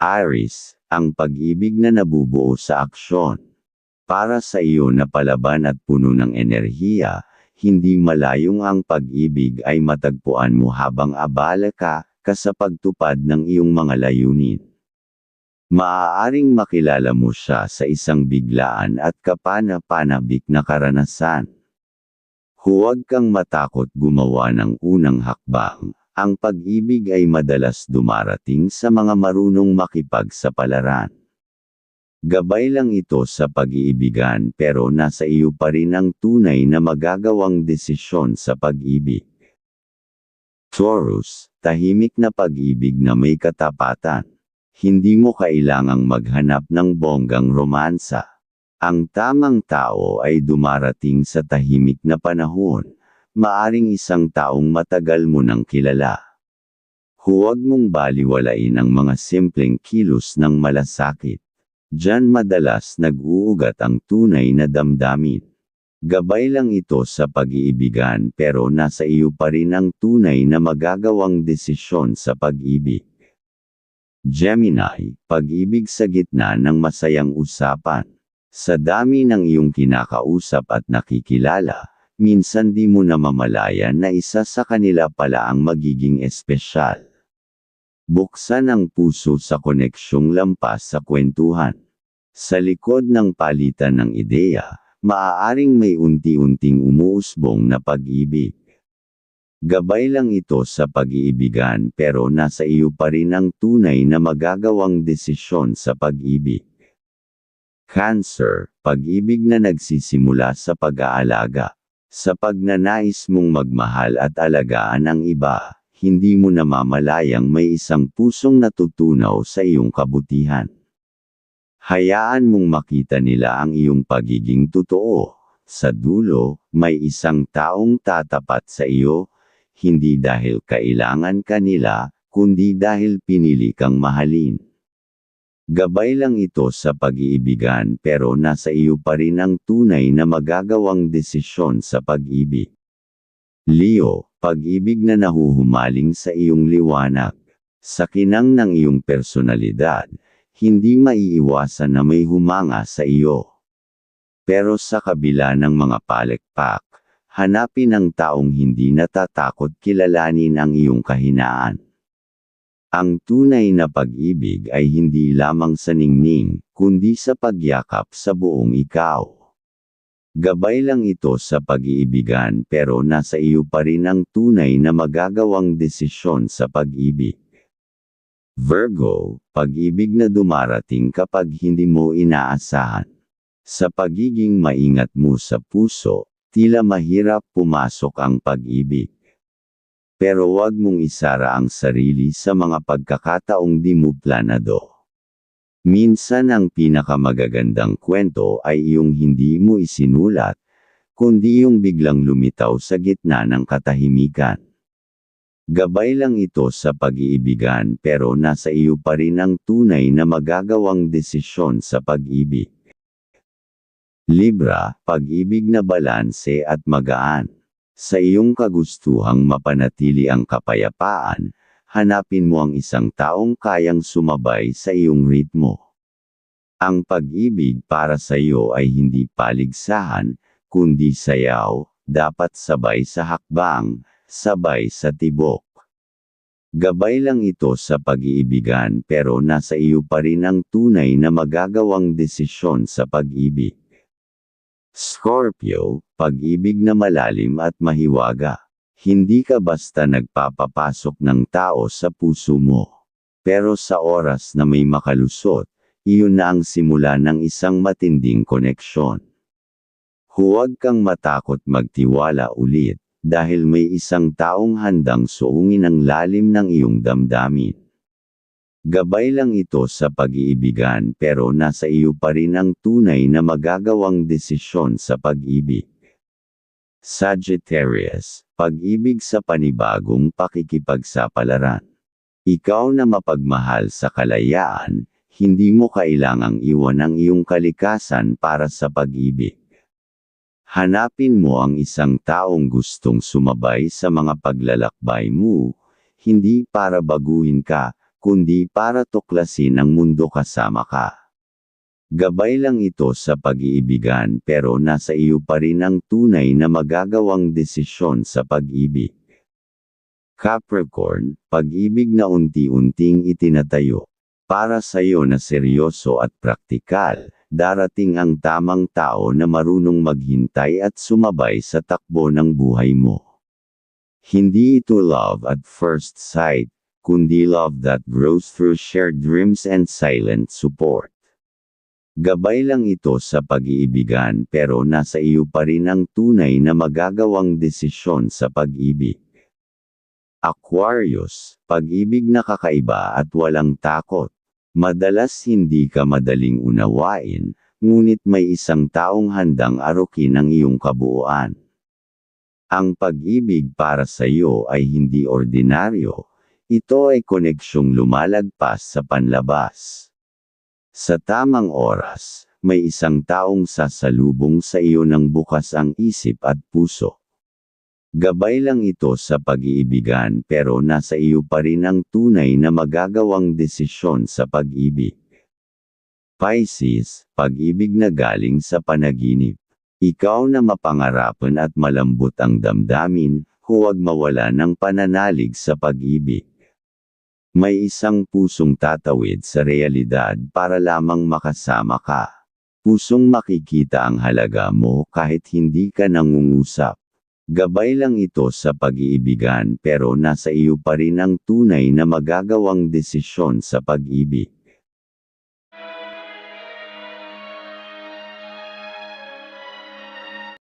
Aris, ang pag-ibig na nabubuo sa aksyon. Para sa iyo na palaban at puno ng enerhiya, hindi malayong ang pag-ibig ay matagpuan mo habang abala ka, ka sa pagtupad ng iyong mga layunin. Maaaring makilala mo siya sa isang biglaan at kapana-panabik na karanasan. Huwag kang matakot gumawa ng unang hakbang. Ang pag-ibig ay madalas dumarating sa mga marunong makipagsapalaran. Gabay lang ito sa pag-iibigan pero nasa iyo pa rin ang tunay na magagawang desisyon sa pag-ibig. Taurus, tahimik na pag-ibig na may katapatan. Hindi mo kailangang maghanap ng bonggang romansa. Ang tamang tao ay dumarating sa tahimik na panahon, maaring isang taong matagal mo nang kilala. Huwag mong baliwalain ang mga simpleng kilos ng malasakit. Diyan madalas nag-uugat ang tunay na damdamin. Gabay lang ito sa pag-iibigan pero nasa iyo pa rin ang tunay na magagawang desisyon sa pag-ibig. Gemini, pag-ibig sa gitna ng masayang usapan. Sa dami ng iyong kinakausap at nakikilala, minsan di mo namamalayan na isa sa kanila pala ang magiging espesyal. Buksan ang puso sa koneksyong lampas sa kwentuhan. Sa likod ng palitan ng ideya, maaaring may unti-unting umuusbong na pag-ibig. Gabay lang ito sa pag-iibigan pero nasa iyo pa rin ang tunay na magagawang desisyon sa pag-ibig. Cancer, pag-ibig na nagsisimula sa pag-aalaga. Sa pagnanais mong magmahal at alagaan ang iba, hindi mo namamalayang may isang pusong natutunaw sa iyong kabutihan. Hayaan mong makita nila ang iyong pagiging totoo. Sa dulo, may isang taong tatapat sa iyo, hindi dahil kailangan kanila, kundi dahil pinili kang mahalin. Gabay lang ito sa pag-iibigan pero nasa iyo pa rin ang tunay na magagawang desisyon sa pag-ibig. Leo, pag-ibig na nahuhumaling sa iyong liwanag. Sa kinang ng iyong personalidad, hindi maiiwasan na may humanga sa iyo. Pero sa kabila ng mga palekpak, hanapin ang taong hindi natatakot kilalanin ang iyong kahinaan. Ang tunay na pag-ibig ay hindi lamang sa ningning, kundi sa pagyakap sa buong ikaw. Gabay lang ito sa pag-iibigan pero nasa iyo pa rin ang tunay na magagawang desisyon sa pag-ibig. Virgo, pag-ibig na dumarating kapag hindi mo inaasahan. Sa pagiging maingat mo sa puso, tila mahirap pumasok ang pag-ibig. Pero wag mong isara ang sarili sa mga pagkakataong di mo planado. Minsan ang pinakamagagandang kwento ay iyong hindi mo isinulat, kundi yung biglang lumitaw sa gitna ng katahimikan. Gabay lang ito sa pag-iibigan pero nasa iyo pa rin ang tunay na magagawang desisyon sa pag-ibig. Libra, pag-ibig na balanse at magaan. Sa iyong kagustuhang mapanatili ang kapayapaan, hanapin mo ang isang taong kayang sumabay sa iyong ritmo. Ang pag-ibig para sa iyo ay hindi paligsahan, kundi sayaw, dapat sabay sa hakbang, sabay sa tibok. Gabay lang ito sa pag-iibigan pero nasa iyo pa rin ang tunay na magagawang desisyon sa pag-ibig. Scorpio, pag-ibig na malalim at mahiwaga. Hindi ka basta nagpapapasok ng tao sa puso mo. Pero sa oras na may makalusot, iyon na ang simula ng isang matinding koneksyon. Huwag kang matakot magtiwala ulit, dahil may isang taong handang suungin ang lalim ng iyong damdamin. Gabay lang ito sa pag-iibigan pero nasa iyo pa rin ang tunay na magagawang desisyon sa pag-ibig. Sagittarius, pag-ibig sa panibagong pakikipagsapalaran. Ikaw na mapagmahal sa kalayaan, hindi mo kailangang iwan ang iyong kalikasan para sa pag-ibig. Hanapin mo ang isang taong gustong sumabay sa mga paglalakbay mo, hindi para baguhin ka, kundi para tuklasin ang mundo kasama ka. Gabay lang ito sa pag-iibigan pero nasa iyo pa rin ang tunay na magagawang desisyon sa pag-ibig. Capricorn, pag-ibig na unti-unting itinatayo. Para sa iyo na seryoso at praktikal, darating ang tamang tao na marunong maghintay at sumabay sa takbo ng buhay mo. Hindi ito love at first sight, kundi love that grows through shared dreams and silent support. Gabay lang ito sa pag-iibigan pero nasa iyo pa rin ang tunay na magagawang desisyon sa pag-ibig. Aquarius, pag-ibig na kakaiba at walang takot. Madalas hindi ka madaling unawain, ngunit may isang taong handang arukin ang iyong kabuuan. Ang pag-ibig para sa iyo ay hindi ordinaryo, ito ay koneksyong lumalagpas sa panlabas. Sa tamang oras, may isang taong sasalubong sa iyo ng bukas ang isip at puso. Gabay lang ito sa pag-iibigan pero nasa iyo pa rin ang tunay na magagawang desisyon sa pag-ibig. Pisces, pag-ibig na galing sa panaginip. Ikaw na mapangarapan at malambot ang damdamin, huwag mawala ng pananalig sa pag-ibig. May isang pusong tatawid sa realidad para lamang makasama ka. Pusong makikita ang halaga mo kahit hindi ka nangungusap. Gabay lang ito sa pag-iibigan pero nasa iyo pa rin ang tunay na magagawang desisyon sa pag-ibig.